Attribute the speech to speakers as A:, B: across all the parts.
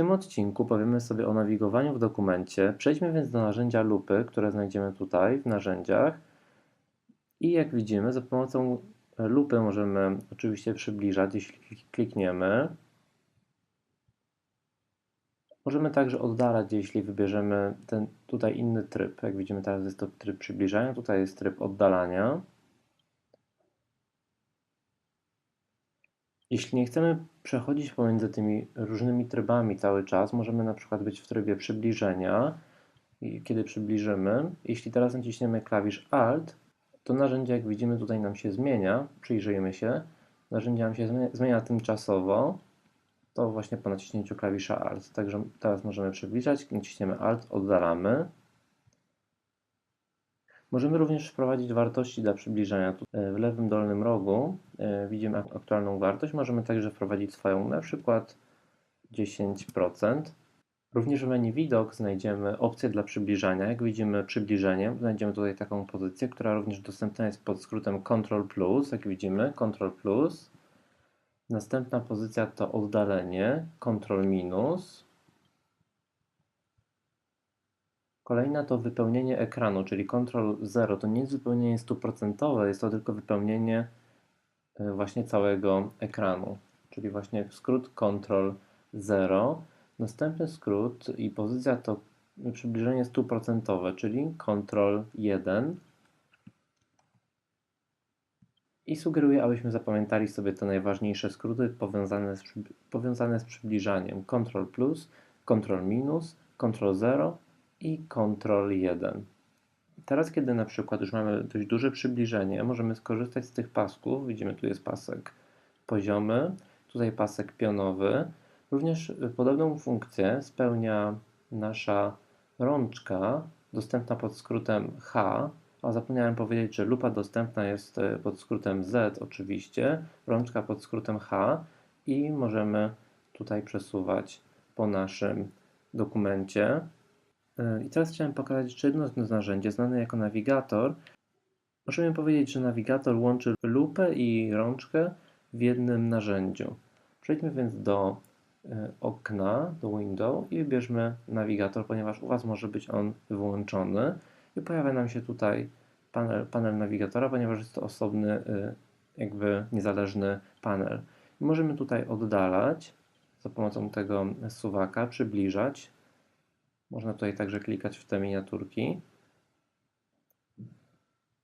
A: tym odcinku powiemy sobie o nawigowaniu w dokumencie. Przejdźmy więc do narzędzia lupy, które znajdziemy tutaj w narzędziach. I jak widzimy, za pomocą lupy możemy oczywiście przybliżać, jeśli klikniemy. Możemy także oddalać, jeśli wybierzemy ten tutaj inny tryb. Jak widzimy, teraz jest to tryb przybliżania, tutaj jest tryb oddalania. Jeśli nie chcemy przechodzić pomiędzy tymi różnymi trybami cały czas, możemy na przykład być w trybie przybliżenia. Kiedy przybliżymy, jeśli teraz naciśniemy klawisz Alt, to narzędzie, jak widzimy, tutaj nam się zmienia. Przyjrzyjmy się. Narzędzie nam się zmienia tymczasowo. To właśnie po naciśnięciu klawisza Alt. Także teraz możemy przybliżać, naciśniemy Alt, oddalamy. Możemy również wprowadzić wartości dla przybliżania. Tu e, W lewym dolnym rogu e, widzimy ak- aktualną wartość. Możemy także wprowadzić swoją, na przykład 10%. Również w menu widok znajdziemy opcję dla przybliżania. Jak widzimy przybliżenie, znajdziemy tutaj taką pozycję, która również dostępna jest pod skrótem Ctrl+, jak widzimy, Ctrl+. Następna pozycja to oddalenie, Ctrl-. Kolejna to wypełnienie ekranu, czyli Ctrl 0 to nie jest wypełnienie stuprocentowe, jest to tylko wypełnienie y, właśnie całego ekranu, czyli właśnie skrót Ctrl 0. Następny skrót i pozycja to przybliżenie stuprocentowe, czyli Ctrl 1. I sugeruję, abyśmy zapamiętali sobie te najważniejsze skróty powiązane z, powiązane z przybliżaniem. Ctrl plus, Ctrl minus, Ctrl 0 i Ctrl 1. Teraz, kiedy na przykład już mamy dość duże przybliżenie, możemy skorzystać z tych pasków. Widzimy, tu jest pasek poziomy, tutaj pasek pionowy. Również y, podobną funkcję spełnia nasza rączka, dostępna pod skrótem H, a zapomniałem powiedzieć, że lupa dostępna jest y, pod skrótem Z oczywiście, rączka pod skrótem H i możemy tutaj przesuwać po naszym dokumencie. Y, I teraz chciałem pokazać jeszcze jedno z narzędzi, znane jako nawigator. Możemy powiedzieć, że nawigator łączy lupę i rączkę w jednym narzędziu. Przejdźmy więc do y, okna, do window i wybierzmy nawigator, ponieważ u Was może być on wyłączony i pojawia nam się tutaj panel, panel nawigatora, ponieważ jest to osobny, y, jakby niezależny panel. I możemy tutaj oddalać za pomocą tego suwaka, przybliżać. Można tutaj także klikać w te miniaturki.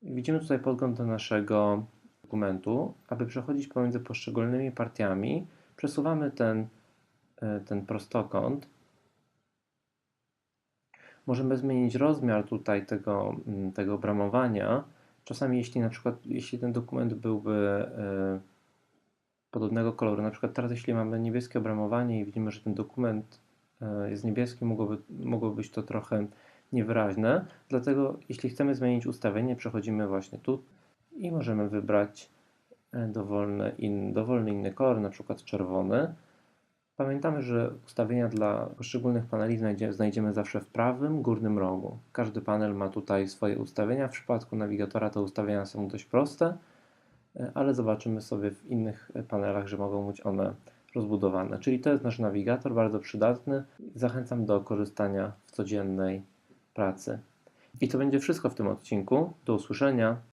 A: Widzimy tutaj podgląd do naszego dokumentu. Aby przechodzić pomiędzy poszczególnymi partiami, przesuwamy ten, e, ten prostokąt. Możemy zmienić rozmiar tutaj tego, mm, tego obramowania. Czasami jeśli na przykład, jeśli ten dokument byłby e, podobnego koloru, na przykład teraz jeśli mamy niebieskie obramowanie i widzimy, że ten dokument jest niebieski, mogłoby, mogło być to trochę niewyraźne. Dlatego jeśli chcemy zmienić ustawienie, przechodzimy właśnie tu i możemy wybrać e, dowolny, in, dowolny inny kolor, na przykład czerwony. Pamiętamy, że ustawienia dla poszczególnych paneli znajdzie, znajdziemy zawsze w prawym górnym rogu. Każdy panel ma tutaj swoje ustawienia. W przypadku nawigatora te ustawienia są dość proste, e, ale zobaczymy sobie w innych e, panelach, że mogą być one rozbudowane. Czyli to jest nasz nawigator, bardzo przydatny. Zachęcam do korzystania w codziennej pracy. I to będzie wszystko w tym odcinku. Do usłyszenia.